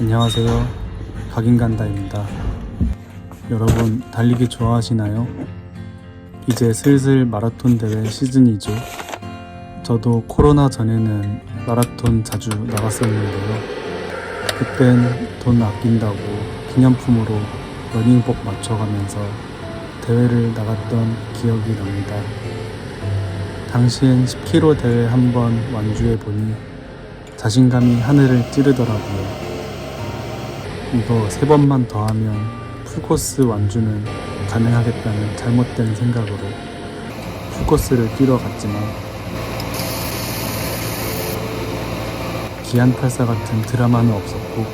안녕하세요. 각인간다입니다. 여러분, 달리기 좋아하시나요? 이제 슬슬 마라톤 대회 시즌이죠. 저도 코로나 전에는 마라톤 자주 나갔었는데요. 그땐 돈 아낀다고 기념품으로 러닝복 맞춰가면서 대회를 나갔던 기억이 납니다. 당시엔 10km 대회 한 번 완주해 보니 자신감이 하늘을 찌르더라고요. 이거 세 번만 더 하면 풀코스 완주는 가능하겠다는 잘못된 생각으로 풀코스를 뛰러 갔지만 기안84 같은 드라마는 없었고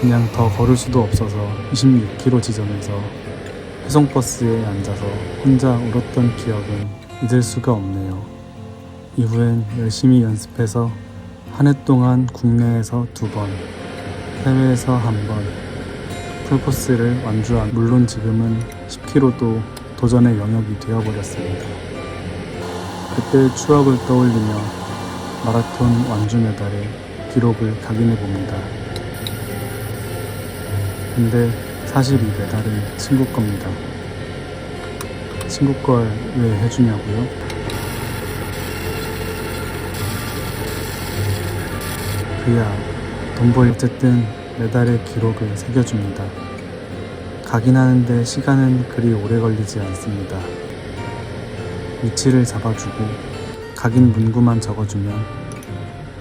그냥 더 걸을 수도 없어서 26km 지점에서 회송버스에 앉아서 혼자 울었던 기억은 잊을 수가 없네요. 이후엔 열심히 연습해서 한 해 동안 국내에서 두 번, 해외에서 한 번, 풀코스를 완주한 물론 지금은 10km도 도전의 영역이 되어버렸습니다. 그때의 추억을 떠올리며 마라톤 완주 메달의 기록을 각인해 봅니다. 근데 사실 이 메달은 친구 겁니다. 친구 걸 왜 해주냐고요? 그야 돈벌 쨌든 메달의 기록을 새겨줍니다. 각인하는데 시간은 그리 오래 걸리지 않습니다. 위치를 잡아주고 각인 문구만 적어주면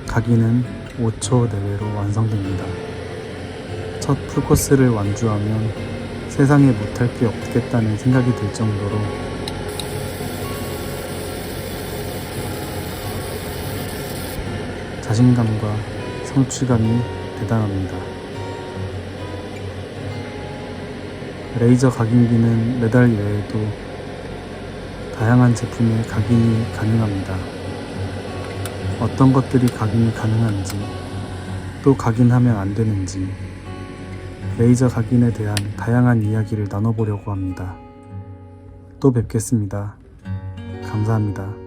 각인은 5초 내외로 완성됩니다. 첫 풀코스를 완주하면 세상에 못할 게 없겠다는 생각이 들 정도로 자신감과 성취감이 대단합니다. 레이저 각인기는 메달 외에도 다양한 제품의 각인이 가능합니다. 어떤 것들이 각인이 가능한지, 또 각인하면 안 되는지, 레이저 각인에 대한 다양한 이야기를 나눠보려고 합니다. 또 뵙겠습니다. 감사합니다.